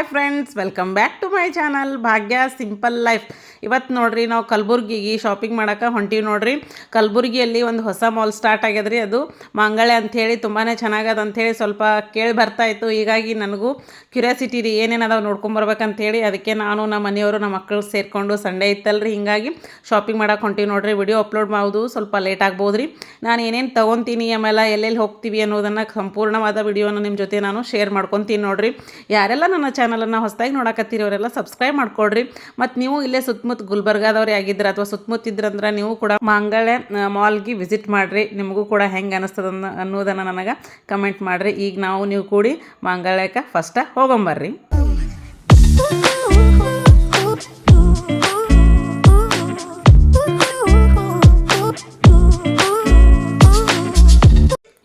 hi friends welcome back to my channel Bhagya simple life ಇವತ್ತು ನೋಡ್ರಿ, ನಾವು ಕಲಬುರ್ಗಿಗೆ shopping ಮಾಡೋಕೆ ಹೊಂಟೀವಿ ನೋಡ್ರಿ. ಕಲಬುರ್ಗಿಯಲ್ಲಿ ಒಂದು ಹೊಸ ಮಾಲ್ ಸ್ಟಾರ್ಟ್ ಆಗ್ಯದ್ರಿ ಅದು. ಮಂಗಳೆ ಅಂಥೇಳಿ ತುಂಬಾ ಚೆನ್ನಾಗದ ಅಂಥೇಳಿ ಸ್ವಲ್ಪ ಕೇಳಿ ಬರ್ತಾ ಇತ್ತು. ಹೀಗಾಗಿ ನನಗೂ ಕ್ಯೂರಿಯಾಸಿಟಿ ರೀ, ಏನೇನು ಅದಾವೆ ನೋಡ್ಕೊಂಬರ್ಬೇಕಂತೇಳಿ ಅದಕ್ಕೆ ನಾನು ನಮ್ಮ ಮನೆಯವರು, ನಮ್ಮ ಮಕ್ಕಳು ಸೇರಿಕೊಂಡು ಸಂಡೇ ಇತ್ತಲ್ರಿ. ಹೀಗಾಗಿ ಶಾಪಿಂಗ್ ಮಾಡೋಕೆ ಹೊಂಟೀವಿ ನೋಡ್ರಿ. ವಿಡಿಯೋ ಅಪ್ಲೋಡ್ ಮಾಡೋದು ಸ್ವಲ್ಪ ಲೇಟ್ ಆಗ್ಬೋದು ರೀ ನಾನು ಏನೇನು ತೊಗೊತೀನಿ, ಆಮೇಲೆ ಎಲ್ಲೆಲ್ಲಿ ಹೋಗ್ತೀವಿ ಅನ್ನೋದನ್ನು ಸಂಪೂರ್ಣವಾದ ವಿಡಿಯೋನ ನಿಮ್ಮ ಜೊತೆ ನಾನು ಶೇರ್ ಮಾಡ್ಕೊತೀನಿ ನೋಡ್ರಿ. ಯಾರೆಲ್ಲ ನನ್ನ ಚಾನಲನ್ನು ಹೊಸದಾಗಿ ನೋಡಕತ್ತೀರಿ, ಅವರೆಲ್ಲ ಸಬ್ಸ್ಕ್ರೈಬ್ ಮಾಡ್ಕೊಡ್ರಿ. ಮತ್ತು ನೀವು ಇಲ್ಲೇ ಸುತ್ತಮುತ್ತ ಗುಲ್ಬರ್ಗಾದವ್ರು ಆಗಿದ್ರೆ ಅಥವಾ ಸುತ್ತಮುತ್ತ ಇದ್ರಂದ್ರೆ ನೀವು ಕೂಡ ಮಾಂಗಳೆ ಮಾಲ್ಗೆ ವಿಸಿಟ್ ಮಾಡಿರಿ. ನಿಮಗೂ ಕೂಡ ಹೆಂಗೆ ಅನಿಸ್ತದ ಅನ್ನೋದನ್ನು ನನಗೆ ಕಮೆಂಟ್ ಮಾಡಿರಿ. ಈಗ ನಾವು, ನೀವು ಕೂಡಿ ಮಾಂಗಳ್ಯಕ್ಕೆ ಫಸ್ಟ ಹೋಗೊಂಬರ್ರಿ.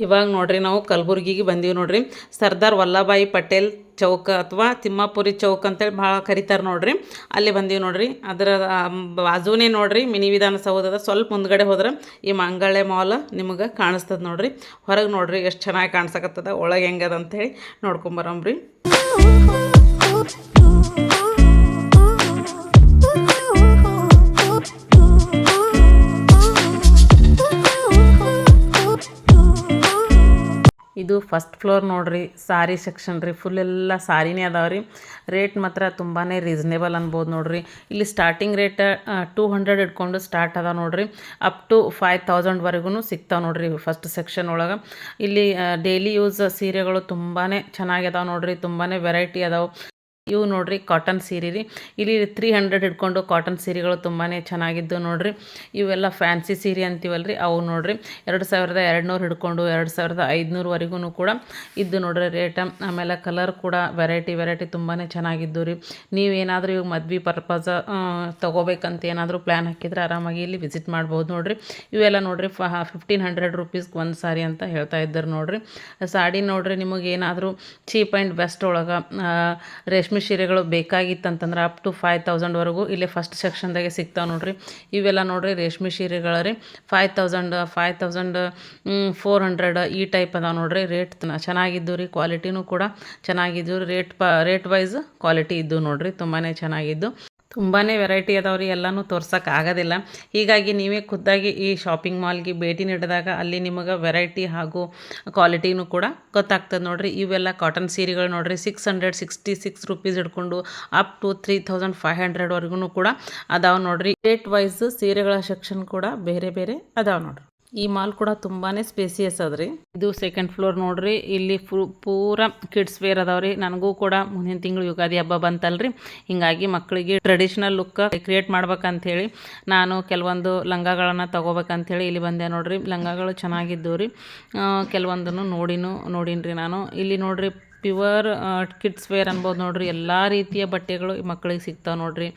ಇವಾಗ ನೋಡ್ರಿ ನಾವು ಕಲಬುರ್ಗಿಗೆ ಬಂದೀವಿ ನೋಡ್ರಿ. ಸರ್ದಾರ್ ವಲ್ಲಭಾಯಿ ಪಟೇಲ್ ಚೌಕ ಅಥವಾ ತಿಮ್ಮಾಪುರಿ ಚೌಕ್ ಅಂತೇಳಿ ಭಾಳ ಕರಿತಾರೆ ನೋಡ್ರಿ. ಅಲ್ಲಿ ಬಂದೀವಿ ನೋಡ್ರಿ. ಅದರ ಬಾಜುನೇ ನೋಡ್ರಿ ಮಿನಿ ವಿಧಾನಸೌಧದ ಸ್ವಲ್ಪ ಮುಂದ್ಗಡೆ ಹೋದ್ರೆ ಈ ಮಂಗಳೆ ಮಾಲ್ ನಿಮಗೆ ಕಾಣಿಸ್ತದ ನೋಡ್ರಿ. ಹೊರಗೆ ನೋಡ್ರಿ ಎಷ್ಟು ಚೆನ್ನಾಗಿ ಕಾಣಿಸಕತ್ತದ, ಒಳಗೆ ಹೆಂಗದ ಅಂತೇಳಿ ನೋಡ್ಕೊಂಬರಮ್ರಿ ಫಸ್ಟ್ ಫ್ಲೋರ್ ನೋಡ್ರಿ, ಸಾರಿ ಸೆಕ್ಷನ್ ರೀ ಫುಲ್ ಎಲ್ಲ ಸಾರಿನೇ ಅದಾವೆ ರೀ. ರೇಟ್ ಮಾತ್ರ ತುಂಬಾ ರೀಸನೇಬಲ್ ಅನ್ಬೋದು ನೋಡ್ರಿ. ಇಲ್ಲಿ ಸ್ಟಾರ್ಟಿಂಗ್ ರೇಟ್ ಟೂ ಹಂಡ್ರೆಡ್ ಇಟ್ಕೊಂಡು ಸ್ಟಾರ್ಟ್ ಅದ ನೋಡ್ರಿ. ಅಪ್ ಟು ಫೈವ್ ತೌಸಂಡ್ವರೆಗೂ ಸಿಗ್ತಾವೆ ನೋಡ್ರಿ ಫಸ್ಟ್ ಸೆಕ್ಷನ್ ಒಳಗೆ. ಇಲ್ಲಿ ಡೈಲಿ ಯೂಸ್ ಸೀರೆಗಳು ತುಂಬಾ ಚೆನ್ನಾಗಿದಾವೆ ನೋಡ್ರಿ ತುಂಬಾ ವೆರೈಟಿ ಅದಾವೆ. ಇವು ನೋಡ್ರಿ ಕಾಟನ್ ಸೀರೆ ರೀ. ಇಲ್ಲಿ ತ್ರೀ ಹಂಡ್ರೆಡ್ ಹಿಡ್ಕೊಂಡು ಕಾಟನ್ ಸೀರೆಗಳು ತುಂಬಾ ಚೆನ್ನಾಗಿದ್ದು ನೋಡ್ರಿ. ಇವೆಲ್ಲ ಫ್ಯಾನ್ಸಿ ಸೀರೆ ಅಂತೀವಲ್ರಿ, ಅವು ನೋಡ್ರಿ. ಎರಡು ಸಾವಿರದ ಎರಡುನೂರು ಹಿಡ್ಕೊಂಡು ಎರಡು ಸಾವಿರದ ಐದುನೂರವರೆಗೂ ಕೂಡ ಇದ್ದು ನೋಡ್ರಿ ರೇಟ್ ಆಮೇಲೆ ಕಲರ್ ಕೂಡ ವೆರೈಟಿ ವೆರೈಟಿ ತುಂಬಾ ಚೆನ್ನಾಗಿದ್ದು ರೀ. ನೀವೇನಾದರೂ ಇವಾಗ ಮದ್ವೆ ಪರ್ಪಸ್ ತೊಗೋಬೇಕಂತ ಏನಾದರೂ ಪ್ಲ್ಯಾನ್ ಹಾಕಿದ್ರೆ ಆರಾಮಾಗಿ ಇಲ್ಲಿ ವಿಸಿಟ್ ಮಾಡ್ಬೋದು ನೋಡ್ರಿ. ಇವೆಲ್ಲ ನೋಡ್ರಿ ಫಿಫ್ಟೀನ್ ಹಂಡ್ರೆಡ್ ರುಪೀಸ್ಗೆ ಒಂದು ಸಾರಿ ಅಂತ ಹೇಳ್ತಾ ಇದ್ದಾರೆ ನೋಡ್ರಿ. ಸಾಡಿ ನೋಡ್ರಿ ನಿಮಗೆ ಏನಾದರೂ ಚೀಪ್ ಆ್ಯಂಡ್ ಬೆಸ್ಟ್ ಒಳಗೆ ರೇಷ್ಮೆ ಸೀರೆಗಳು ಬೇಕಾಗಿತ್ತಂತಂದ್ರೆ ಅಪ್ ಟು ಫೈವ್ ತೌಸಂಡ್ವರೆಗೂ ಇಲ್ಲೇ ಫಸ್ಟ್ ಸೆಕ್ಷನ್ದಾಗೆ ಸಿಗ್ತಾವೆ ನೋಡ್ರಿ. ಇವೆಲ್ಲ ನೋಡ್ರಿ ರೇಷ್ಮೆ ಸೀರೆಗಳು ರೀ five thousand five thousand four hundred ಈ ಟೈಪ್ ಅದಾವೆ ನೋಡ್ರಿ. ರೇಟ್ ಚೆನ್ನಾಗಿದ್ದು ರೀ ಕ್ವಾಲಿಟಿನೂ ಕೂಡ ಚೆನ್ನಾಗಿದ್ದು ರೇಟ್ ಪ ರೇಟ್ ವೈಸ್ ಕ್ವಾಲಿಟಿ ಇದ್ದು ನೋಡ್ರಿ ತುಂಬಾ ಚೆನ್ನಾಗಿದ್ದು. ತುಂಬಾ ವೆರೈಟಿ ಅದಾವೆ ರೀ, ಎಲ್ಲನೂ ತೋರ್ಸೋಕೆ ಆಗೋದಿಲ್ಲ. ಹೀಗಾಗಿ ನೀವೇ ಖುದ್ದಾಗಿ ಈ ಶಾಪಿಂಗ್ ಮಾಲ್ಗೆ ಭೇಟಿ ನೀಡಿದಾಗ ಅಲ್ಲಿ ನಿಮಗೆ ವೆರೈಟಿ ಹಾಗೂ ಕ್ವಾಲಿಟಿನೂ ಕೂಡ ಗೊತ್ತಾಗ್ತದೆ ನೋಡಿರಿ. ಇವೆಲ್ಲ ಕಾಟನ್ ಸೀರೆಗಳು ನೋಡಿರಿ six hundred sixty six rupees ಹಿಡ್ಕೊಂಡು up to three thousand five ಹಂಡ್ರೆಡ್ವರೆಗೂ ಕೂಡ ಅದಾವೆ ನೋಡಿರಿ. ರೇಟ್ ವೈಸ್ ಸೀರೆಗಳ ಸೆಕ್ಷನ್ ಕೂಡ ಬೇರೆ ಬೇರೆ ಅದಾವೆ ನೋಡ್ರಿ. ಈ ಮಾಲ್ ಕೂಡ ತುಂಬಾ ಸ್ಪೇಸಿಯಸ್ ಅದ್ರಿ. ಇದು ಸೆಕೆಂಡ್ ಫ್ಲೋರ್ ನೋಡ್ರಿ, ಇಲ್ಲಿ ಫು ಪೂರ ಕಿಡ್ಸ್ ವೇರ್ ಅದಾವ್ರಿ. ನನಗೂ ಕೂಡ ಮುಂದಿನ ತಿಂಗಳು ಯುಗಾದಿ ಹಬ್ಬ ಬಂತಲ್ರಿ. ಹಿಂಗಾಗಿ ಮಕ್ಕಳಿಗೆ ಟ್ರೆಡಿಷ್ನಲ್ ಲುಕ್ ಕ್ರಿಯೇಟ್ ಮಾಡ್ಬೇಕಂತ ಹೇಳಿ ನಾನು ಕೆಲವೊಂದು ಲಂಗಗಳನ್ನು ತಗೋಬೇಕಂತೇಳಿ ಇಲ್ಲಿ ಬಂದೆ ನೋಡ್ರಿ. ಲಂಗಗಳು ಚೆನ್ನಾಗಿದ್ದು ರೀ ಕೆಲವೊಂದನ್ನು ನೋಡಿನೂ, ನೋಡಿನ್ರಿ ನಾನು. ಇಲ್ಲಿ ನೋಡ್ರಿ ಪ್ಯೂವರ್ ಕಿಡ್ಸ್ ವೇರ್ ಅನ್ಬೋದು ನೋಡ್ರಿ. ಎಲ್ಲ ರೀತಿಯ ಬಟ್ಟೆಗಳು ಮಕ್ಕಳಿಗೆ ಸಿಗ್ತಾವೆ ನೋಡ್ರಿ.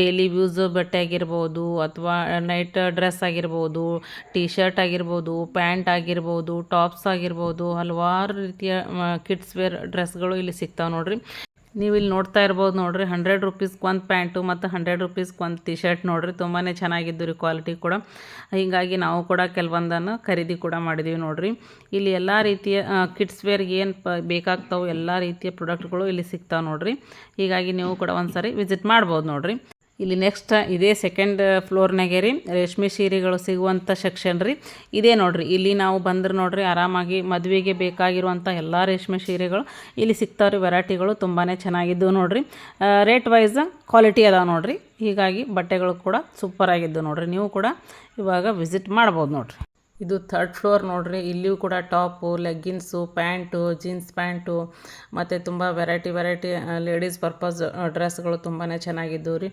ಡೈಲಿ ಯೂಸ್ ಬಟ್ಟೆ ಆಗಿರ್ಬೋದು ಅಥವಾ ನೈಟ್ ಡ್ರೆಸ್ ಆಗಿರ್ಬೋದು ಟೀ ಶರ್ಟ್ ಆಗಿರ್ಬೋದು ಪ್ಯಾಂಟ್ ಆಗಿರ್ಬೋದು ಟಾಪ್ಸ್ ಆಗಿರ್ಬೋದು, ಹಲವಾರು ರೀತಿಯ ಕಿಡ್ಸ್ ವೇರ್ ಡ್ರೆಸ್ಗಳು ಇಲ್ಲಿ ಸಿಗ್ತಾವೆ ನೋಡ್ರಿ. ನೀವು ಇಲ್ಲಿ ನೋಡ್ತಾ ಇರ್ಬೋದು ನೋಡಿರಿ ಹಂಡ್ರೆಡ್ ರುಪೀಸ್ಗೆ ಒಂದು ಪ್ಯಾಂಟು ಮತ್ತು ಹಂಡ್ರೆಡ್ ರುಪೀಸ್ಗೆ ಒಂದು ಟಿ ಶರ್ಟ್ ನೋಡಿರಿ ತುಂಬಾ ಚೆನ್ನಾಗಿದ್ದು ರೀ ಕ್ವಾಲಿಟಿ ಕೂಡ. ಹೀಗಾಗಿ ನಾವು ಕೂಡ ಕೆಲವೊಂದನ್ನು ಖರೀದಿ ಕೂಡ ಮಾಡಿದ್ದೀವಿ ನೋಡಿರಿ. ಇಲ್ಲಿ ಎಲ್ಲ ರೀತಿಯ ಕಿಡ್ಸ್ ವೇರ್ಗೆ ಏನು ಪ, ಬೇಕಾಗ್ತಾವೆ ಎಲ್ಲ ರೀತಿಯ ಪ್ರಾಡಕ್ಟ್ಗಳು ಇಲ್ಲಿ ಸಿಗ್ತಾವೆ ನೋಡಿರಿ. ಹೀಗಾಗಿ ನೀವು ಕೂಡ ಒಂದು ಸಾರಿ ವಿಸಿಟ್ ಮಾಡ್ಬೋದು ನೋಡ್ರಿ. ಇಲ್ಲಿ ನೆಕ್ಸ್ಟ್ ಇದೇ ಸೆಕೆಂಡ್ ಫ್ಲೋರ್ನಾಗೆ ರೀ, ರೇಷ್ಮೆ ಸೀರೆಗಳು ಸಿಗುವಂಥ ಸೆಕ್ಷನ್ ರೀ. ಇದೇ ನೋಡಿರಿ, ಇಲ್ಲಿ ನಾವು ಬಂದ್ರೆ ನೋಡಿರಿ ಆರಾಮಾಗಿ ಮದುವೆಗೆ ಬೇಕಾಗಿರುವಂಥ ಎಲ್ಲ ರೇಷ್ಮೆ ಸೀರೆಗಳು, ಇಲ್ಲಿ ಸಿಗ್ತಾವ್ರಿ ವೆರೈಟಿಗಳು ತುಂಬಾ ಚೆನ್ನಾಗಿದ್ದು ನೋಡಿರಿ. ರೇಟ್ ವೈಸ್ ಕ್ವಾಲಿಟಿ ಅದಾವೆ ನೋಡಿರಿ. ಹೀಗಾಗಿ ಬಟ್ಟೆಗಳು ಕೂಡ ಸೂಪರ್ ಆಗಿದ್ದು ನೋಡ್ರಿ. ನೀವು ಕೂಡ ಇವಾಗ ವಿಸಿಟ್ ಮಾಡ್ಬೋದು ನೋಡ್ರಿ. ಇದು ಥರ್ಡ್ ಫ್ಲೋರ್ ನೋಡ್ರಿ. ಇಲ್ಲಿಯೂ ಕೂಡ top leggings pant jeans pant ಮತ್ತು ತುಂಬ ವೆರೈಟಿ ವೆರೈಟಿ ಲೇಡೀಸ್ ಪರ್ಪಸ್ ಡ್ರೆಸ್ಗಳು ತುಂಬಾ ಚೆನ್ನಾಗಿದ್ದವು ರೀ.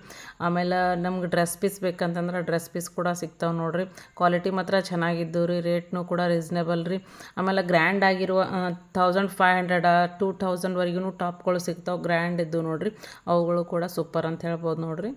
ಆಮೇಲೆ ನಮ್ಗೆ ಡ್ರೆಸ್ ಪೀಸ್ ಬೇಕಂತಂದ್ರೆ ಡ್ರೆಸ್ ಪೀಸ್ ಕೂಡ ಸಿಗ್ತಾವೆ ನೋಡ್ರಿ. ಕ್ವಾಲಿಟಿ ಮಾತ್ರ ಚೆನ್ನಾಗಿದ್ದವು ರೀ. ರೇಟ್ನೂ ಕೂಡ ರೀಸ್ನೇಬಲ್ ರೀ. ಆಮೇಲೆ ಗ್ರ್ಯಾಂಡ್ ಆಗಿರುವ ಥೌಸಂಡ್ ಫೈವ್ ಹಂಡ್ರೆಡ್ ಟೂ ತೌಸಂಡ್ವರೆಗೂ ಟಾಪ್ಗಳು ಸಿಗ್ತಾವೆ. ಗ್ರ್ಯಾಂಡ್ ಇದ್ದು ನೋಡ್ರಿ. ಅವುಗಳು ಕೂಡ ಸೂಪರ್ ಅಂತ ಹೇಳ್ಬೋದು ನೋಡ್ರಿ.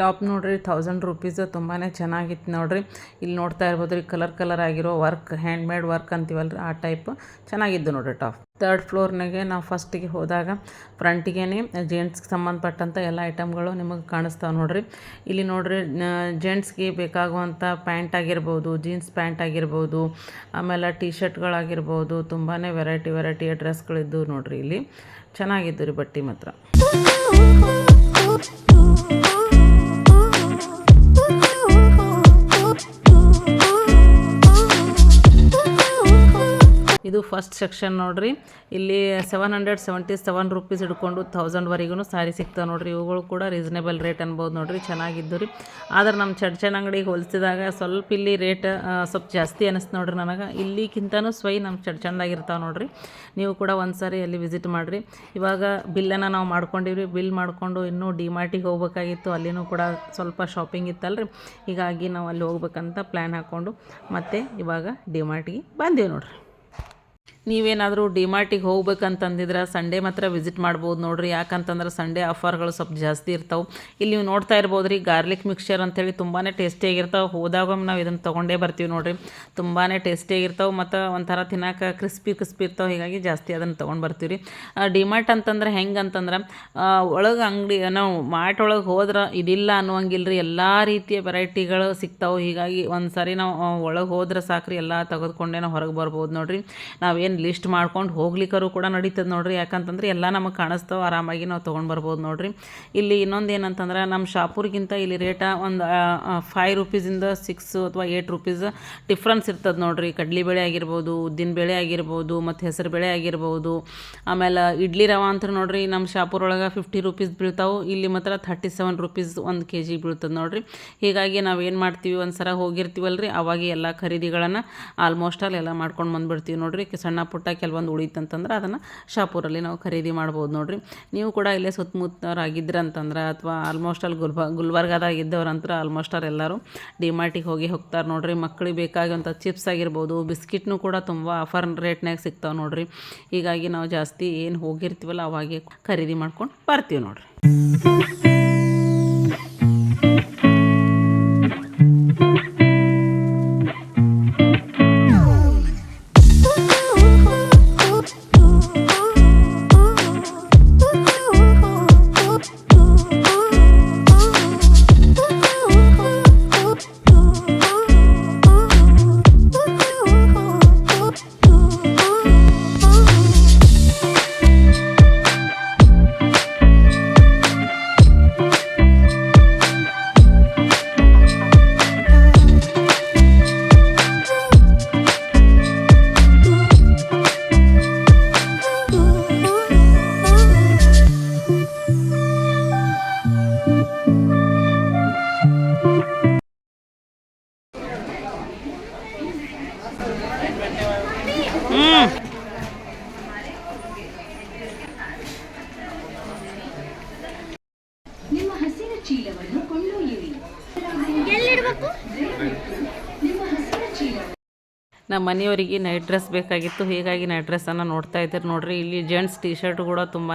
ಟಾಪ್ ನೋಡ್ರಿ ಥೌಸಂಡ್ ರುಪೀಸ್ ತುಂಬಾ ಚೆನ್ನಾಗಿತ್ತು ನೋಡ್ರಿ. ಇಲ್ಲಿ ನೋಡ್ತಾ ಇರ್ಬೋದು ರೀ ಕಲರ್ ಕಲರ್ ಆಗಿರೋ ವರ್ಕ್ ಹ್ಯಾಂಡ್ ಮೇಡ್ ವರ್ಕ್ ರೀ ಆ ಟೈಪ್ ಚೆನ್ನಾಗಿದ್ದು ನೋಡ್ರಿ ಟಾಪ್ ತರ್ಡ್ ಫ್ಲೋರ್ನಾಗೆ ನಾವು ಫಸ್ಟಿಗೆ ಹೋದಾಗ ಫ್ರಂಟಿಗೆ ಜೆಂಟ್ಸ್ಗೆ ಸಂಬಂಧಪಟ್ಟಂಥ ಎಲ್ಲ ಐಟಮ್ಗಳು ನಿಮಗೆ ಕಾಣಿಸ್ತಾವೆ ನೋಡ್ರಿ. ಇಲ್ಲಿ ನೋಡ್ರಿ ಜೆಂಟ್ಸ್ಗೆ ಬೇಕಾಗುವಂಥ ಪ್ಯಾಂಟ್ ಆಗಿರ್ಬೋದು ಜೀನ್ಸ್ ಪ್ಯಾಂಟ್ ಆಗಿರ್ಬೋದು, ಆಮೇಲೆ ಟಿ ಶರ್ಟ್ಗಳಾಗಿರ್ಬೋದು ತುಂಬಾ ವೆರೈಟಿ ವೆರೈಟಿಯ ಡ್ರೆಸ್ಗಳಿದ್ದು ನೋಡ್ರಿ ಇಲ್ಲಿ. ಚೆನ್ನಾಗಿದ್ದು ರೀ ಬಟ್ಟೆ ಮಾತ್ರ. ಇದು ಫಸ್ಟ್ ಸೆಕ್ಷನ್ ನೋಡ್ರಿ. ಇಲ್ಲಿ seven hundred seventy seven rupees ಹಿಡ್ಕೊಂಡು ತೌಸಂಡ್ವರೆಗೂ ಸಾರಿ ಸಿಗ್ತಾವೆ ನೋಡ್ರಿ. ಇವುಗಳು ಕೂಡ ರೀಸನೇಬಲ್ ರೇಟ್ ಅನ್ಬೋದು ನೋಡ್ರಿ, ಚೆನ್ನಾಗಿದ್ದು ರೀ. ಆದ್ರೆ ನಮ್ಮ ಚಡ್ಚನ್ ಅಂಗಡಿಗೆ ಹೋಲಿಸಿದಾಗ ಸ್ವಲ್ಪ ಇಲ್ಲಿ ರೇಟ್ ಸ್ವಲ್ಪ ಜಾಸ್ತಿ ಅನಿಸ್ತು ನೋಡ್ರಿ ನನಗೆ. ಇಲ್ಲಿಗಿಂತನೂ ಸ್ವೈ ನಮ್ಮ ಚಡ್ಚಂದಾಗಿರ್ತಾವೆ ನೋಡ್ರಿ. ನೀವು ಕೂಡ ಒಂದು ಸಾರಿ ಅಲ್ಲಿ ವಿಸಿಟ್ ಮಾಡಿರಿ. ಇವಾಗ ಬಿಲ್ಲನ್ನು ನಾವು ಮಾಡ್ಕೊಂಡಿವ್ರಿ. ಬಿಲ್ ಮಾಡಿಕೊಂಡು ಇನ್ನೂ ಡಿ ಮಾರ್ಟಿಗೆ ಹೋಗ್ಬೇಕಾಗಿತ್ತು. ಅಲ್ಲಿನೂ ಕೂಡ ಸ್ವಲ್ಪ ಶಾಪಿಂಗ್ ಇತ್ತಲ್ರಿ. ಹೀಗಾಗಿ ನಾವು ಅಲ್ಲಿ ಹೋಗ್ಬೇಕಂತ ಪ್ಲ್ಯಾನ್ ಹಾಕ್ಕೊಂಡು ಮತ್ತೆ ಇವಾಗ ಡಿ ಮಾರ್ಟಿಗೆ ಬಂದೇವೆ ನೋಡ್ರಿ. ನೀವೇನಾದರೂ ಡಿಮಾರ್ಟಿಗೆ ಹೋಗ್ಬೇಕಂತಂದಿದ್ರೆ ಸಂಡೇ ಮಾತ್ರ ವಿಸಿಟ್ ಮಾಡ್ಬೋದು ನೋಡ್ರಿ. ಯಾಕಂತಂದ್ರೆ ಸಂಡೇ ಆಫರ್ಗಳು ಸ್ವಲ್ಪ ಜಾಸ್ತಿ ಇರ್ತಾವೆ. ಇಲ್ಲಿ ನೀವು ನೋಡ್ತಾ ಇರ್ಬೋದು ರೀ ಗಾರ್ಲಿಕ್ ಮಿಕ್ಸ್ಚರ್ ಅಂಥೇಳಿ ತುಂಬಾ ಟೇಸ್ಟಿಯಾಗಿರ್ತಾವೆ ಹೋದಾಗ ನಾವು ಇದನ್ನು ತೊಗೊಂಡೇ ಬರ್ತೀವಿ ನೋಡ್ರಿ. ತುಂಬಾ ಟೇಸ್ಟಿಯಾಗಿರ್ತಾವೆ ಮತ್ತು ಒಂಥರ ತಿನ್ನೋಕೆ ಕ್ರಿಸ್ಪಿ ಕ್ರಿಸ್ಪಿ ಇರ್ತಾವೆ. ಹೀಗಾಗಿ ಜಾಸ್ತಿ ಅದನ್ನು ತೊಗೊಂಡು ಬರ್ತೀವಿ ರೀ ಡಿಮಾರ್ಟ್ ಅಂತಂದ್ರೆ ಹೆಂಗೆ ಅಂತಂದ್ರೆ ಒಳಗೆ ಅಂಗಡಿ, ನಾವು ಮಾರ್ಟ್ ಒಳಗೆ ಹೋದ್ರೆ ಇದಿಲ್ಲ ಅನ್ನುವಂಗಿಲ್ಲ ರೀ ಎಲ್ಲ ರೀತಿಯ ವೆರೈಟಿಗಳು ಸಿಗ್ತಾವೆ. ಹೀಗಾಗಿ ಒಂದು ಸಾರಿ ನಾವು ಒಳಗೆ ಹೋದ್ರೆ ಸಾಕ್ರಿ. ಎಲ್ಲ ತೆಗೆದುಕೊಂಡೇ ನಾವು ಹೊರಗೆ ಬರ್ಬೋದು ನೋಡ್ರಿ. ನಾವೇನು ಲಿಸ್ಟ್ ಮಾಡ್ಕೊಂಡು ಹೋಗ್ಲಿಕ್ಕರೂ ಕೂಡ ನಡೀತದೆ ನೋಡ್ರಿ. ಯಾಕಂತಂದ್ರೆ ಎಲ್ಲ ನಮಗೆ ಕಾಣಿಸ್ತಾವೆ, ಆರಾಮಾಗಿ ನಾವು ತೊಗೊಂಡು ಬರ್ಬೋದು ನೋಡ್ರಿ. ಇಲ್ಲಿ ಇನ್ನೊಂದು ಏನಂತಂದ್ರೆ ನಮ್ಮ ಶಾಪೂರ್ಗಿಂತ ಇಲ್ಲಿ ರೇಟ ಒಂದು ಫೈವ್ ರುಪೀಸಿಂದ ಸಿಕ್ಸ್ ಅಥವಾ ಏಯ್ಟ್ ರುಪೀಸ್ ಡಿಫ್ರೆನ್ಸ್ ಇರ್ತದೆ ನೋಡ್ರಿ. ಕಡ್ಲಿಬೇಳೆ ಆಗಿರ್ಬೋದು, ಉದ್ದಿನ ಬೇಳೆ ಆಗಿರ್ಬೋದು, ಮತ್ತು ಹೆಸರು ಬೇಳೆ ಆಗಿರ್ಬೋದು. ಆಮೇಲೆ ಇಡ್ಲಿ ರವೆ ಅಂತ ನೋಡ್ರಿ ನಮ್ಮ ಶಾಪೂರ್ ಒಳಗೆ ಫಿಫ್ಟಿ ರುಪೀಸ್ ಬೀಳ್ತಾವೆ, ಇಲ್ಲಿ ಮಾತ್ರ ಥರ್ಟಿ ಸೆವೆನ್ ರುಪೀಸ್ ಒಂದು ಕೆ ಜಿ ಬೀಳ್ತದೆ ನೋಡ್ರಿ. ಹೀಗಾಗಿ ನಾವು ಏನು ಮಾಡ್ತೀವಿ ಒಂದು ಸಲ ಹೋಗಿರ್ತೀವಲ್ರಿ, ಅವಾಗ ಎಲ್ಲ ಖರೀದಿಗಳನ್ನು ಆಲ್ಮೋಸ್ಟ್ ಆಲ್ ಎಲ್ಲ ಮಾಡ್ಕೊಂಡು ಬಂದುಬಿಡ್ತೀವಿ ನೋಡ್ರಿ. ಸಣ್ಣ ಪುಟ್ಟ ಕೆಲವೊಂದು ಉಳಿತಂತಂದ್ರೆ ಅದನ್ನು ಶಾಪೂರಲ್ಲಿ ನಾವು ಖರೀದಿ ಮಾಡ್ಬೋದು ನೋಡಿರಿ. ನೀವು ಕೂಡ ಇಲ್ಲೇ ಸುತ್ತಮುತ್ತವರಾಗಿದ್ದರೆ ಅಂತಂದ್ರೆ ಅಥವಾ ಆಲ್ಮೋಸ್ಟ್ ಅಲ್ಲಿ ಗುಲ್ಬ, ಗುಲ್ಬರ್ಗದಾಗ ಆಲ್ಮೋಸ್ಟ್ ಅವ್ರು ಎಲ್ಲರೂ ಡಿಮಾರ್ಟಿಗೆ ಹೋಗಿ ಹೋಗ್ತಾರೆ ನೋಡಿರಿ. ಮಕ್ಕಳಿಗೆ ಬೇಕಾಗುವಂಥ ಚಿಪ್ಸ್ ಆಗಿರ್ಬೋದು, ಬಿಸ್ಕಿಟ್ನು ಕೂಡ ತುಂಬ ಆಫರ್ ರೇಟ್ನಾಗ ಸಿಗ್ತಾವೆ ನೋಡಿರಿ. ಹೀಗಾಗಿ ನಾವು ಜಾಸ್ತಿ ಏನು ಹೋಗಿರ್ತೀವಲ್ಲ ಅವಾಗೆ ಖರೀದಿ ಮಾಡ್ಕೊಂಡು ಬರ್ತೀವಿ ನೋಡ್ರಿ. ನಮ್ಮ ಮನೆಯವರಿಗೆ ನೈಟ್ ಡ್ರೆಸ್ ಬೇಕಾಗಿತ್ತು. ಹೀಗಾಗಿ ನೈಟ್ ಡ್ರೆಸ್ಸನ್ನು ನೋಡ್ತಾ ಇದ್ದೀರಿ. ನೋಡ್ರಿ, ಇಲ್ಲಿ ಜೆಂಟ್ಸ್ ಟಿ ಶರ್ಟ್ ಕೂಡ ತುಂಬಾ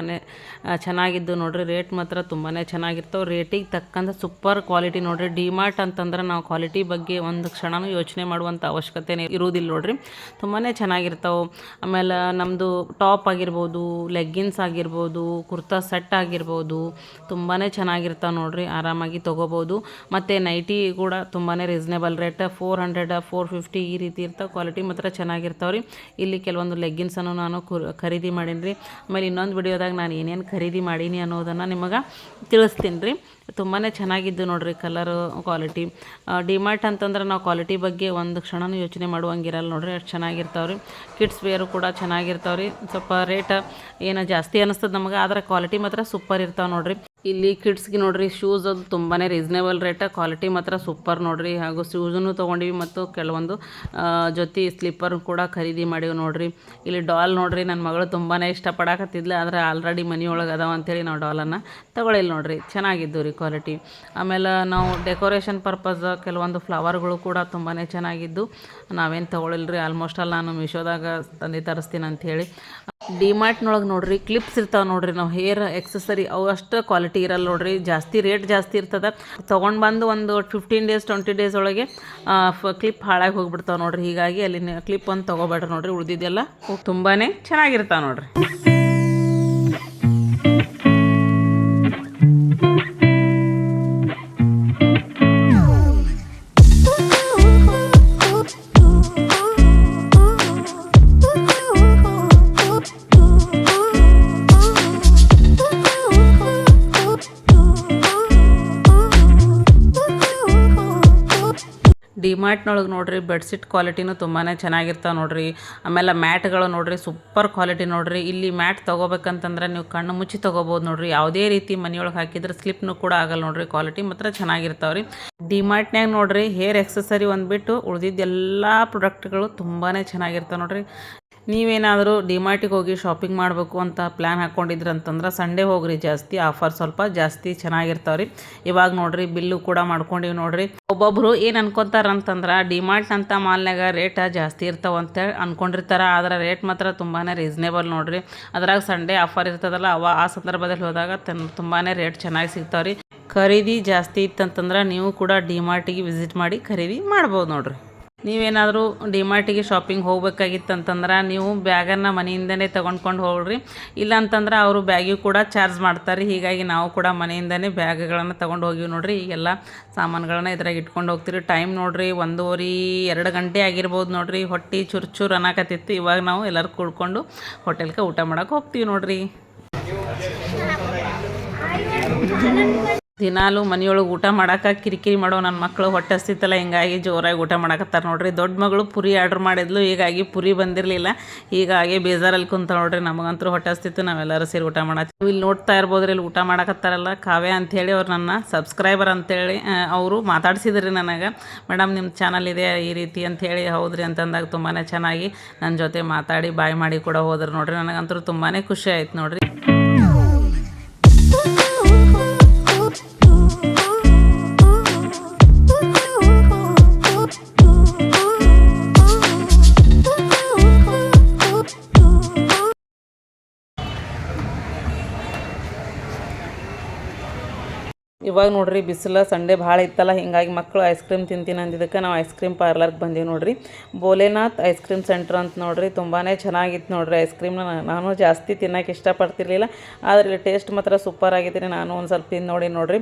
ಚೆನ್ನಾಗಿದ್ದು ನೋಡ್ರಿ. ರೇಟ್ ಮಾತ್ರ ತುಂಬಾ ಚೆನ್ನಾಗಿರ್ತಾವೆ. ರೇಟಿಗೆ ತಕ್ಕಂಥ ಸೂಪರ್ ಕ್ವಾಲಿಟಿ ನೋಡ್ರಿ. ಡಿಮಾರ್ಟ್ ಅಂತಂದ್ರೆ ನಾವು ಕ್ವಾಲಿಟಿ ಬಗ್ಗೆ ಒಂದು ಕ್ಷಣನೂ ಯೋಚನೆ ಮಾಡುವಂಥ ಅವಶ್ಯಕತೆ ಇರುವುದಿಲ್ಲ ನೋಡ್ರಿ. ತುಂಬಾ ಚೆನ್ನಾಗಿರ್ತಾವೆ. ಆಮೇಲೆ ನಮ್ಮದು ಟಾಪ್ ಆಗಿರ್ಬೋದು ಲೆಗ್ಗಿನ್ಸ್ ಆಗಿರ್ಬೋದು, ಕುರ್ತಾ ಸೆಟ್ ಆಗಿರ್ಬೋದು ತುಂಬಾ ಚೆನ್ನಾಗಿರ್ತಾವೆ ನೋಡ್ರಿ. ಆರಾಮಾಗಿ ತೊಗೋಬೋದು. ಮತ್ತು ನೈಟಿ ಕೂಡ ತುಂಬಾ reasonable rate four hundred four fifty ಈ ರೀತಿ ಇರ್ತಾವೆ ಕ್ವಾಲಿಟಿ ಮಾತ್ರ ಚೆನ್ನಾಗಿರ್ತಾವೆ ರೀ ಇಲ್ಲಿ ಕೆಲವೊಂದು ಲೆಗ್ಗಿನ್ಸನ್ನು ನಾನು ಖರೀದಿ ಮಾಡೀನಿ ರೀ ಆಮೇಲೆ ಇನ್ನೊಂದು ವಿಡಿಯೋದಾಗ ನಾನು ಏನೇನು ಖರೀದಿ ಮಾಡೀನಿ ಅನ್ನೋದನ್ನು ನಿಮಗೆ ತಿಳಿಸ್ತೀನಿ ರೀ ತುಂಬಾ ಚೆನ್ನಾಗಿದ್ದು ನೋಡಿರಿ ಕಲರು ಕ್ವಾಲಿಟಿ ಡಿಮಾರ್ಟ್ ಅಂತಂದ್ರೆ ನಾವು ಕ್ವಾಲಿಟಿ ಬಗ್ಗೆ ಒಂದು ಕ್ಷಣನೂ ಯೋಚನೆ ಮಾಡುವಂಗಿರಲ್ಲ ನೋಡಿರಿ, ಅಷ್ಟು ಚೆನ್ನಾಗಿರ್ತಾವೆ ರೀ ಕಿಡ್ಸ್ ವೇರು ಕೂಡ ಚೆನ್ನಾಗಿರ್ತಾವೆ ರೀ ಸ್ವಲ್ಪ ರೇಟ್ ಏನು ಜಾಸ್ತಿ ಅನ್ನಿಸ್ತದೆ ನಮಗೆ, ಆದರೆ ಕ್ವಾಲಿಟಿ ಮಾತ್ರ ಸೂಪರ್ ಇರ್ತಾವೆ ನೋಡ್ರಿ. ಇಲ್ಲಿ ಕಿಡ್ಸ್ಗೆ ನೋಡ್ರಿ ಶೂಸ್ ಅದು ತುಂಬಾ ರೀಸನೇಬಲ್ ರೇಟ ಕ್ವಾಲಿಟಿ ಮಾತ್ರ ಸೂಪರ್ ನೋಡ್ರಿ. ಹಾಗೂ ಶೂಸನ್ನು ತೊಗೊಂಡಿವಿ ಮತ್ತು ಕೆಲವೊಂದು ಜೊತೆ ಸ್ಲಿಪ್ಪರ್ ಕೂಡ ಖರೀದಿ ಮಾಡೀವಿ ನೋಡ್ರಿ. ಇಲ್ಲಿ ಡಾಲ್ ನೋಡ್ರಿ ನನ್ನ ಮಗಳು ತುಂಬಾ ಇಷ್ಟಪಡಕತ್ತಿದ್ಲು, ಆದರೆ ಆಲ್ರೆಡಿ ಮನೆಯೊಳಗೆ ಅದಾವ ಅಂತೇಳಿ ನಾವು ಡಾಲನ್ನು ತೊಗೊಳಿಲ್ಲ ನೋಡ್ರಿ. ಚೆನ್ನಾಗಿದ್ದು ರೀ ಕ್ವಾಲಿಟಿ ಆಮೇಲೆ ನಾವು ಡೆಕೋರೇಷನ್ ಪರ್ಪಸ್ ಕೆಲವೊಂದು ಫ್ಲವರ್ಗಳು ಕೂಡ ತುಂಬಾ ಚೆನ್ನಾಗಿದ್ದು ನಾವೇನು ತೊಗೊಳಿಲ್ಲ ರೀ ಆಲ್ಮೋಸ್ಟ್ ಅಲ್ಲಿ ನಾನು ಮೀಶೋದಾಗ ತಂದು ತರಿಸ್ತೀನಿ ಅಂಥೇಳಿ ಡಿಮಾರ್ಟ್ನೊಳಗೆ ನೋಡ್ರಿ ಕ್ಲಿಪ್ಸ್ ಇರ್ತಾವೆ ನೋಡ್ರಿ ನಾವು ಹೇರ್ ಎಕ್ಸಸರಿ ಅವು ಅಷ್ಟು ಕ್ವಾಲಿಟಿ ಇರಲ್ಲ ನೋಡ್ರಿ. ಜಾಸ್ತಿ ರೇಟ್ ಜಾಸ್ತಿ ಇರ್ತದ. ತೊಗೊಂಡು ಬಂದು ಒಂದು ಫಿಫ್ಟೀನ್ ಡೇಸ್ ಟ್ವೆಂಟಿ ಡೇಸ್ ಒಳಗೆ ಕ್ಲಿಪ್ ಹಾಳಾಗಿ ಹೋಗ್ಬಿಡ್ತಾವೆ ನೋಡ್ರಿ. ಹೀಗಾಗಿ ಅಲ್ಲಿ ಕ್ಲಿಪ್ ಒಂದು ತೊಗೊಬೇಡ್ರಿ ನೋಡ್ರಿ, ಉಳಿದಿದ್ದೆಲ್ಲ ತುಂಬಾ ಚೆನ್ನಾಗಿರ್ತಾವೆ ನೋಡ್ರಿ. ಡಿಮಾರ್ಟ್ನೊಳಗೆ ನೋಡ್ರಿ ಬೆಡ್ಶೀಟ್ ಕ್ವಾಲಿಟಿನೂ ತುಂಬಾ ಚೆನ್ನಾಗಿರ್ತಾವೆ ನೋಡ್ರಿ. ಆಮೇಲೆ ಮ್ಯಾಟ್ಗಳು ನೋಡ್ರಿ ಸೂಪರ್ ಕ್ವಾಲಿಟಿ ನೋಡ್ರಿ. ಇಲ್ಲಿ ಮ್ಯಾಟ್ ತೊಗೋಬೇಕಂತಂದ್ರೆ ನೀವು ಕಣ್ಣು ಮುಚ್ಚಿ ತೊಗೋಬೋದು ನೋಡ್ರಿ. ಯಾವುದೇ ರೀತಿ ಮನೆಯೊಳಗೆ ಹಾಕಿದ್ರೆ ಸ್ಲಿಪ್ನು ಕೂಡ ಆಗಲ್ಲ ನೋಡ್ರಿ ಕ್ವಾಲಿಟಿ ಮಾತ್ರ ಚೆನ್ನಾಗಿರ್ತಾವೆ ರೀ. ಡಿಮಾರ್ಟ್ನಾಗ ನೋಡ್ರಿ ಹೇರ್ ಎಕ್ಸಸರಿ ಒಂದ್ಬಿಟ್ಟು ಉಳಿದಿದ್ದೆಲ್ಲ ಪ್ರಾಡಕ್ಟ್ಗಳು ತುಂಬಾ ಚೆನ್ನಾಗಿರ್ತಾವೆ ನೋಡ್ರಿ. ನೀವೇನಾದರೂ ಡಿಮಾರ್ಟಿಗೆ ಹೋಗಿ ಶಾಪಿಂಗ್ ಮಾಡಬೇಕು ಅಂತ ಪ್ಲ್ಯಾನ್ ಹಾಕ್ಕೊಂಡಿದ್ರಿ ಅಂತಂದ್ರೆ ಸಂಡೇ ಹೋಗ್ರಿ, ಜಾಸ್ತಿ ಆಫರ್ ಸ್ವಲ್ಪ ಜಾಸ್ತಿ ಚೆನ್ನಾಗಿರ್ತಾವೆ ರೀ ಇವಾಗ ನೋಡ್ರಿ, ಬಿಲ್ಲು ಕೂಡ ಮಾಡ್ಕೊಂಡಿವಿ ನೋಡ್ರಿ. ಒಬ್ಬೊಬ್ರು ಏನು ಅನ್ಕೊಂತಾರ ಅಂತಂದ್ರೆ ಡಿಮಾರ್ಟ್ ಅಂತ ಮಾಲ್ನಾಗ ರೇಟ ಜಾಸ್ತಿ ಇರ್ತಾವ ಅಂತೇಳಿ ಅನ್ಕೊಂಡಿರ್ತಾರೆ. ಆದರೆ ರೇಟ್ ಮಾತ್ರ ತುಂಬಾ ರೀಸನೇಬಲ್ ನೋಡ್ರಿ. ಅದ್ರಾಗ ಸಂಡೇ ಆಫರ್ ಇರ್ತದಲ್ಲ, ಅವ ಆ ಸಂದರ್ಭದಲ್ಲಿ ಹೋದಾಗ ತುಂಬಾ ರೇಟ್ ಚೆನ್ನಾಗಿ ಸಿಗ್ತಾವೆ ರೀ ಖರೀದಿ ಜಾಸ್ತಿ ಇತ್ತಂತಂದ್ರೆ ನೀವು ಕೂಡ ಡಿಮಾರ್ಟಿಗೆ ವಿಸಿಟ್ ಮಾಡಿ ಖರೀದಿ ಮಾಡ್ಬೋದು ನೋಡ್ರಿ. ನೀವೇನಾದರೂ ಡಿಮಾರ್ಟಿಗೆ ಶಾಪಿಂಗ್ ಹೋಗ್ಬೇಕಾಗಿತ್ತಂತಂದ್ರೆ ನೀವು ಬ್ಯಾಗನ್ನು ಮನೆಯಿಂದನೇ ತೊಗೊಂಡ್ಕೊಂಡು ಹೋಗ್ರಿ. ಇಲ್ಲ ಅಂತಂದ್ರೆ ಅವರು ಬ್ಯಾಗಿಗೆ ಕೂಡ ಚಾರ್ಜ್ ಮಾಡ್ತಾರೆ. ಹೀಗಾಗಿ ನಾವು ಕೂಡ ಮನೆಯಿಂದನೇ ಬ್ಯಾಗ್ಗಳನ್ನು ತೊಗೊಂಡು ಹೋಗಿವಿ ನೋಡ್ರಿ. ಈಗೆಲ್ಲ ಸಾಮಾನುಗಳನ್ನ ಇದ್ರಾಗ ಇಟ್ಕೊಂಡು ಹೋಗ್ತೀರಿ. ಟೈಮ್ ನೋಡ್ರಿ, ಒಂದೂವರೆ ಎರಡು ಗಂಟೆ ಆಗಿರ್ಬೋದು ನೋಡ್ರಿ. ಹೊಟ್ಟೆ ಚುರ್ ಚುರ್ ಅನ್ನಕತ್ತಿತ್ತು ಇವಾಗ ನಾವು ಎಲ್ಲರೂ ಕೂಡ್ಕೊಂಡು ಹೋಟೆಲ್ಗೆ ಊಟ ಮಾಡೋಕೆ ಹೋಗ್ತೀವಿ ನೋಡ್ರಿ. ದಿನಾಲು ಮನೆಯೊಳಗೆ ಊಟ ಮಾಡಕ್ಕೆ ಕಿರಿಕಿರಿ ಮಾಡೋ ನನ್ನ ಮಕ್ಕಳು ಹೊಟ್ಟೆ ಹಸ್ತಿತ್ತಲ್ಲ, ಹಿಂಗಾಗಿ ಜೋರಾಗಿ ಊಟ ಮಾಡಕತ್ತಾರೆ ನೋಡ್ರಿ. ದೊಡ್ಡ ಮಗಳು ಪುರಿ ಆರ್ಡ್ರ್ ಮಾಡಿದ್ಲು, ಹೀಗಾಗಿ ಪುರಿ ಬಂದಿರಲಿಲ್ಲ. ಹೀಗಾಗಿ ಬೇಜಾರಲ್ಲಿ ಕುಂತ ನೋಡ್ರಿ, ನಮಗಂತೂ ಹೊಟ್ಟೆ ಹಸ್ತಿತ್ತು, ನಾವೆಲ್ಲರೂ ಸೇರಿ ಊಟ ಮಾಡತ್ತೀವಿ. ಇಲ್ಲಿ ನೋಡ್ತಾ ಇರ್ಬೋದ್ರಿ ಇಲ್ಲಿ ಊಟ ಮಾಡಕತ್ತಾರಲ್ಲ. ಕಾವ್ಯ ಅಂಥೇಳಿ ಅವ್ರು ನನ್ನ ಸಬ್ಸ್ಕ್ರೈಬರ್ ಅಂತೇಳಿ ಅವರು ಮಾತಾಡ್ಸಿದ್ರಿ ನನಗೆ. ಮೇಡಮ್, ನಿಮ್ಮ ಚಾನಲ್ ಇದೆ ಈ ರೀತಿ ಅಂಥೇಳಿ, ಹೌದ್ರಿ ಅಂತಂದಾಗ ತುಂಬಾ ಚೆನ್ನಾಗಿ ನನ್ನ ಜೊತೆ ಮಾತಾಡಿ, ಬಾಯ್ ಮಾಡಿ ಕೂಡ ಹೋದ್ರು ನೋಡ್ರಿ. ನನಗಂತೂ ತುಂಬಾ ಖುಷಿ ಆಯ್ತು ನೋಡ್ರಿ. ಇವಾಗ ನೋಡ್ರಿ ಬಿಸಿಲು ಸಂಡೇ ಭಾಳ ಇತ್ತಲ್ಲ, ಹಿಂಗಾಗಿ ಮಕ್ಕಳು ಐಸ್ ಕ್ರೀಮ್ ತಿಂತೀನಿ ಅಂದಿದ್ದಕ್ಕೆ ನಾವು ಐಸ್ ಕ್ರೀಮ್ ಪಾರ್ಲರ್ಗೆ ಬಂದೀವಿ ನೋಡ್ರಿ. ಭೋಲೆನಾಥ್ ಐಸ್ ಕ್ರೀಮ್ ಸೆಂಟ್ರ್ ಅಂತ ನೋಡ್ರಿ ತುಂಬಾ ಚೆನ್ನಾಗಿತ್ತು ನೋಡ್ರಿ ಐಸ್ ಕ್ರೀಮ್ನ ನಾನು ಜಾಸ್ತಿ ತಿನ್ನೋಕೆ ಇಷ್ಟಪಡ್ತಿರ್ಲಿಲ್ಲ ಆದರೆ ಟೇಸ್ಟ್ ಮಾತ್ರ ಸೂಪರ್ ಆಗಿದ್ದೀನಿ. ನಾನು ಒಂದು ಸ್ವಲ್ಪ ತಿಂದು ನೋಡಿ ನೋಡ್ರಿ.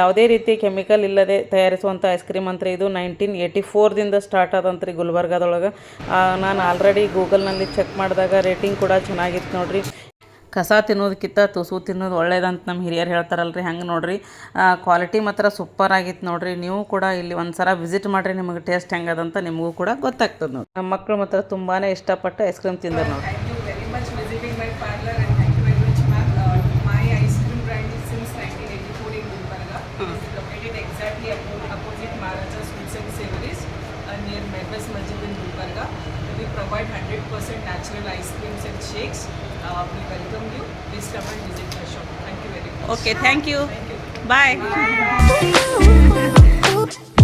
ಯಾವುದೇ ರೀತಿ ಕೆಮಿಕಲ್ ಇಲ್ಲದೆ ತಯಾರಿಸುವಂಥ ಐಸ್ ಕ್ರೀಮ್ ಅಂತ ಇದು ನೈನ್ಟೀನ್ ಏಯ್ಟಿ ಫೋರ್ದಿಂದ ಸ್ಟಾರ್ಟ್ ಆದಂತ್ರಿ ಗುಲ್ಬರ್ಗಾದೊಳಗೆ. ನಾನು ಆಲ್ರೆಡಿ ಗೂಗಲ್ನಲ್ಲಿ ಚೆಕ್ ಮಾಡಿದಾಗ ರೇಟಿಂಗ್ ಕೂಡ ಚೆನ್ನಾಗಿತ್ತು ನೋಡ್ರಿ. ಕಸ ತಿನ್ನೋದಕ್ಕಿಂತ ತುಸು ತಿನ್ನೋದು ಒಳ್ಳೇದಂತ ನಮ್ಮ ಹಿರಿಯರು ಹೇಳ್ತಾರಲ್ರಿ, ಹಂಗೆ ನೋಡ್ರಿ? ಕ್ವಾಲಿಟಿ ಮಾತ್ರ ಸೂಪರ್ ಆಗಿತ್ತು ನೋಡ್ರಿ. ನೀವು ಕೂಡ ಇಲ್ಲಿ ಒಂದು ಸಲ ವಿಸಿಟ್ ಮಾಡಿರಿ, ನಿಮಗೆ ಟೇಸ್ಟ್ ಹೆಂಗದಂತ ನಿಮಗೂ ಕೂಡ ಗೊತ್ತಾಗ್ತದೆ ನೋಡಿ ನಮ್ಮ ಮಕ್ಕಳು ಮಾತ್ರ ತುಂಬಾ ಇಷ್ಟಪಟ್ಟು ಐಸ್ ಕ್ರೀಮ್ ತಿಂದರು ನೋಡಿ National Ice Creams and Shakes. Uh, we welcome you. Please come and visit the shop. Thank you very much. Okay, thank you. Thank you. Bye. Bye.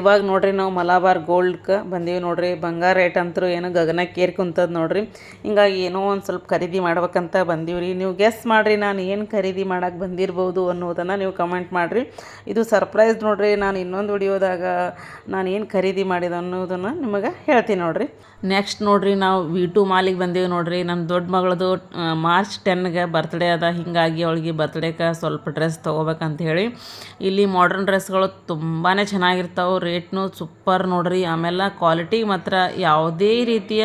ಇವಾಗ ನೋಡ್ರಿ ನಾವು ಮಲಾಬಾರ್ ಕ ಬಂದೀವಿ ನೋಡ್ರಿ. ಬಂಗಾರ ರೇಟ್ ಅಂತೂ ಏನು ಗಗನಕ್ಕೆ ಏರ್ಕೊಂತದ್ ಕುಂತದ ನೋಡ್ರಿ. ಹಿಂಗಾಗಿ ಏನೋ ಒಂದು ಸ್ವಲ್ಪ ಖರೀದಿ ಮಾಡ್ಬೇಕಂತ ಬಂದೀವಿ ರೀ ನೀವು ಗೆಸ್ ಮಾಡಿರಿ ನಾನು ಏನು ಖರೀದಿ ಮಾಡಕ್ಕೆ ಬಂದಿರ್ಬೋದು ಅನ್ನೋದನ್ನು ನೀವು ಕಮೆಂಟ್ ಮಾಡಿರಿ. ಇದು ಸರ್ಪ್ರೈಸ್ ನೋಡ್ರಿ, ನಾನು ಇನ್ನೊಂದು ವಿಡಿಯೋದಾಗ ನಾನು ಏನು ಖರೀದಿ ಮಾಡಿದೆ ಅನ್ನೋದನ್ನು ನಿಮಗೆ ಹೇಳ್ತೀನಿ ನೋಡ್ರಿ. ನೆಕ್ಸ್ಟ್ ನೋಡ್ರಿ ನಾವು ವಿ ಟು ಮಾಲಿಗೆ ಬಂದೀವಿ ನೋಡ್ರಿ. ನಮ್ಮ ದೊಡ್ಡ ಮಗಳದು ಮಾರ್ಚ್ ಟೆನ್ಗೆ ಬರ್ತ್ಡೇ ಅದ. ಹಿಂಗಾಗಿ ಅವಳಿಗೆ ಬರ್ತ್ಡೇಗೆ ಸ್ವಲ್ಪ ಡ್ರೆಸ್ ತೊಗೋಬೇಕಂತ ಹೇಳಿ. ಇಲ್ಲಿ ಮಾಡ್ರನ್ ಡ್ರೆಸ್ಗಳು ತುಂಬಾ ಚೆನ್ನಾಗಿರ್ತಾವೆ ರೇಟ್ನು ಸೂಪರ್ ನೋಡ್ರಿ. ಆಮೇಲೆ ಕ್ವಾಲಿಟಿ ಮಾತ್ರ ಯಾವುದೇ ರೀತಿಯ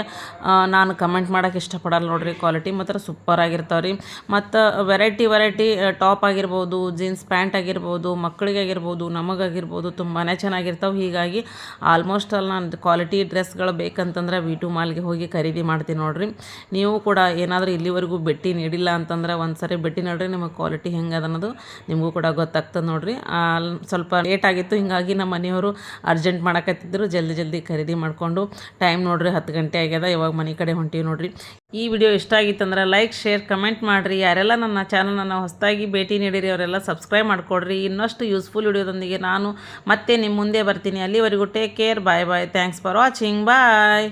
ನಾನು ಕಮೆಂಟ್ ಮಾಡೋಕೆ ಇಷ್ಟಪಡಲ್ಲ ನೋಡ್ರಿ. ಕ್ವಾಲಿಟಿ ಮಾತ್ರ ಸೂಪರ್ ಆಗಿರ್ತಾವೆ ರೀ ಮತ್ತು ವೆರೈಟಿ ವೆರೈಟಿ ಟಾಪ್ ಆಗಿರ್ಬೋದು ಜೀನ್ಸ್ ಪ್ಯಾಂಟ್ ಆಗಿರ್ಬೋದು ಮಕ್ಕಳಿಗಾಗಿರ್ಬೋದು ನಮಗಾಗಿರ್ಬೋದು ತುಂಬಾ ಚೆನ್ನಾಗಿರ್ತಾವೆ. ಹೀಗಾಗಿ ಆಲ್ಮೋಸ್ಟ್ ಅಲ್ಲಿ ನಾನು ಕ್ವಾಲಿಟಿ ಡ್ರೆಸ್ಗಳು ಬೇಕಂತಂದ್ರೆ ವಿ ಟು ಮಾಲ್ಗೆ ಹೋಗಿ ಖರೀದಿ ಮಾಡ್ತೀನಿ ನೋಡ್ರಿ. ನೀವು ಕೂಡ ಏನಾದರೂ ಇಲ್ಲಿವರೆಗೂ ಭೇಟಿ ನೀಡಿಲ್ಲ ಅಂತಂದ್ರೆ ಒಂದು ಸರಿ ಭೇಟಿ ನೋಡ್ರಿ. ನಿಮಗೆ ಕ್ವಾಲಿಟಿ ಹೆಂಗೆ ಅನ್ನೋದು ನಿಮಗೂ ಕೂಡ ಗೊತ್ತಾಗ್ತದೆ ನೋಡ್ರಿ. ಸ್ವಲ್ಪ ಲೇಟ್ ಆಗಿತ್ತು. ಹೀಗಾಗಿ ನಮ್ಮ ಮನೆಯವರು ಅರ್ಜೆಂಟ್ ಮಾಡಕತ್ತಿದ್ರು, ಜಲ್ದಿ ಜಲ್ದಿ ಖರೀದಿ ಮಾಡಿಕೊಂಡು. ಟೈಮ್ ನೋಡ್ರಿ, ಹತ್ತು ಗಂಟೆ ಆಗ್ಯದ, ಇವಾಗ ಮನೆ ಕಡೆ ಹೊಂಟೀವಿ ನೋಡ್ರಿ. ಈ ವಿಡಿಯೋ ಇಷ್ಟ ಆಗಿತ್ತಂದ್ರೆ ಲೈಕ್ ಶೇರ್ ಕಮೆಂಟ್ ಮಾಡಿರಿ. ಯಾರೆಲ್ಲ ನನ್ನ ಚಾನಲನ್ನು ಹೊಸದಾಗಿ ಭೇಟಿ ನೀಡಿರಿ, ಅವರೆಲ್ಲ ಸಬ್ಸ್ಕ್ರೈಬ್ ಮಾಡಿಕೊಡ್ರಿ. ಇನ್ನಷ್ಟು ಯೂಸ್ಫುಲ್ ವಿಡಿಯೋದೊಂದಿಗೆ ನಾನು ಮತ್ತೆ ನಿಮ್ಮ ಮುಂದೆ ಬರ್ತೀನಿ. ಅಲ್ಲಿವರೆಗೂ take care bye bye thanks for watching bye